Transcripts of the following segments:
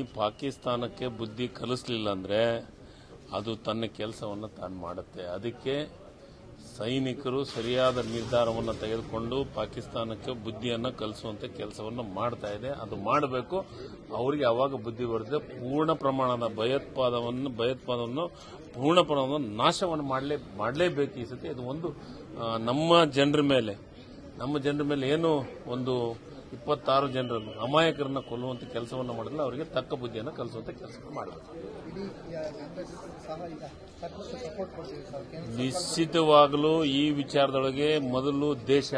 ಈ ಪಾಕಿಸ್ತಾನಕ್ಕೆ ಬುದ್ಧಿ ಕಲಿಸ್ಲಿಲ್ಲ ಅಂದ್ರೆ ಅದು ತನ್ನ ಕೆಲಸವನ್ನು ತಾನು ಮಾಡುತ್ತೆ. ಅದಕ್ಕೆ ಸೈನಿಕರು ಸರಿಯಾದ ನಿರ್ಧಾರವನ್ನು ತೆಗೆದುಕೊಂಡು ಪಾಕಿಸ್ತಾನಕ್ಕೆ ಬುದ್ಧಿಯನ್ನು ಕಲಿಸುವಂಥ ಕೆಲಸವನ್ನು ಮಾಡ್ತಾ ಇದೆ. ಅದು ಮಾಡಬೇಕು. ಅವರಿಗೆ ಯಾವಾಗ ಬುದ್ಧಿ ಬರುತ್ತೆ? ಪೂರ್ಣ ಪ್ರಮಾಣದ ಭಯೋತ್ಪಾದವನ್ನು ಭಯೋತ್ಪಾದವನ್ನು, ಪೂರ್ಣ ಪ್ರಮಾಣದ ನಾಶವನ್ನು ಮಾಡಲೇ, ಮಾಡಲೇಬೇಕು ಈ ಸತಿ. ಇದು ಒಂದು ನಮ್ಮ ಜನರ ಮೇಲೆ, ನಮ್ಮ ಜನರ ಮೇಲೆ ಏನು ಒಂದು ಇಪ್ಪತ್ತಾರು ಜನರನ್ನು ಅಮಾಯಕರನ್ನ ಕೊಲ್ಲುವಂತ ಕೆಲಸವನ್ನು ಮಾಡಿದ್ರೆ ಅವರಿಗೆ ತಕ್ಕ ಬುದ್ಧಿಯನ್ನು ಕಲಿಸುವಂತ ಕೆಲಸ ಮಾಡಬೇಕು. ನಿಶ್ಚಿತವಾಗಲೂ ಈ ವಿಚಾರದೊಳಗೆ ಮೊದಲು ದೇಶ.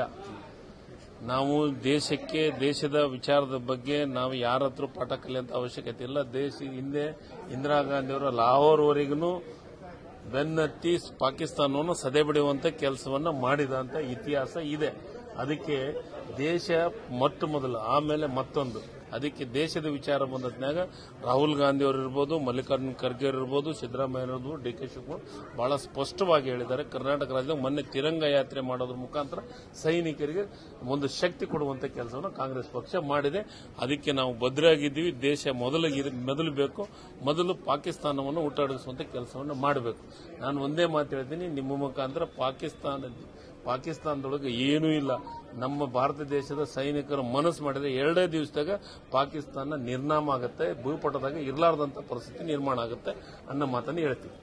ನಾವು ದೇಶಕ್ಕೆ, ದೇಶದ ವಿಚಾರದ ಬಗ್ಗೆ ನಾವು ಯಾರ ಹತ್ರ ಪಾಠ ಕಲಿಯುವಂತ ಅವಶ್ಯಕತೆ ಇಲ್ಲ. ದೇಶ ಹಿಂದೆ ಇಂದಿರಾ ಗಾಂಧಿಯವರ ಲಾಹೋರ್ವರೆಗೂ ಬೆನ್ನತ್ತಿ ಪಾಕಿಸ್ತಾನವನ್ನು ಸದೆ ಕೆಲಸವನ್ನು ಕೆಲಸವನ್ನ ಮಾಡಿದಂತ ಇತಿಹಾಸ ಇದೆ. ಅದಕ್ಕೆ ದೇಶ ಮೊಟ್ಟ ಮೊದಲು, ಆಮೇಲೆ ಮತ್ತೊಂದು. ಅದಕ್ಕೆ ದೇಶದ ವಿಚಾರ ಬಂದದ್ನಾಗ ರಾಹುಲ್ ಗಾಂಧಿ ಅವರು ಇರ್ಬೋದು, ಮಲ್ಲಿಕಾರ್ಜುನ್ ಖರ್ಗೆ ಇರ್ಬೋದು, ಸಿದ್ದರಾಮಯ್ಯ ಇರ್ಬೋದು, ಡಿ ಕೆ ಶಿವಕುಮಾರ್ ಬಹಳ ಸ್ಪಷ್ಟವಾಗಿ ಹೇಳಿದ್ದಾರೆ. ಕರ್ನಾಟಕ ರಾಜ್ಯದಾಗ ಮೊನ್ನೆ ತಿರಂಗ ಯಾತ್ರೆ ಮಾಡೋದ್ರ ಮುಖಾಂತರ ಸೈನಿಕರಿಗೆ ಒಂದು ಶಕ್ತಿ ಕೊಡುವಂತ ಕೆಲಸವನ್ನು ಕಾಂಗ್ರೆಸ್ ಪಕ್ಷ ಮಾಡಿದೆ. ಅದಕ್ಕೆ ನಾವು ಭದ್ರಾಗಿದ್ದೀವಿ. ದೇಶ ಮೊದಲಿಗೆ ಮೊದಲು ಬೇಕು. ಮೊದಲು ಪಾಕಿಸ್ತಾನವನ್ನು ಊಟಾಡಿಸುವಂತ ಕೆಲಸವನ್ನು ಮಾಡಬೇಕು. ನಾನು ಒಂದೇ ಮಾತು ಹೇಳ್ತೀನಿ. ನಿಮ್ಮ ಮುಖಾಂತರ ಪಾಕಿಸ್ತಾನ ಪಾಕಿಸ್ತಾನದೊಳಗೆ ಏನೂ ಇಲ್ಲ. ನಮ್ಮ ಭಾರತ ದೇಶದ ಸೈನಿಕರು ಮನಸ್ಸು ಮಾಡಿದ್ರೆ ಎರಡೇ ದಿವಸದಾಗ ಪಾಕಿಸ್ತಾನ ನಿರ್ನಾಮ ಆಗುತ್ತೆ, ಭೂಪಟದಾಗ ಇರಲಾರದಂತ ಪರಿಸ್ಥಿತಿ ನಿರ್ಮಾಣ ಆಗುತ್ತೆ ಅನ್ನೋ ಮಾತನ್ನು ಹೇಳ್ತೀವಿ.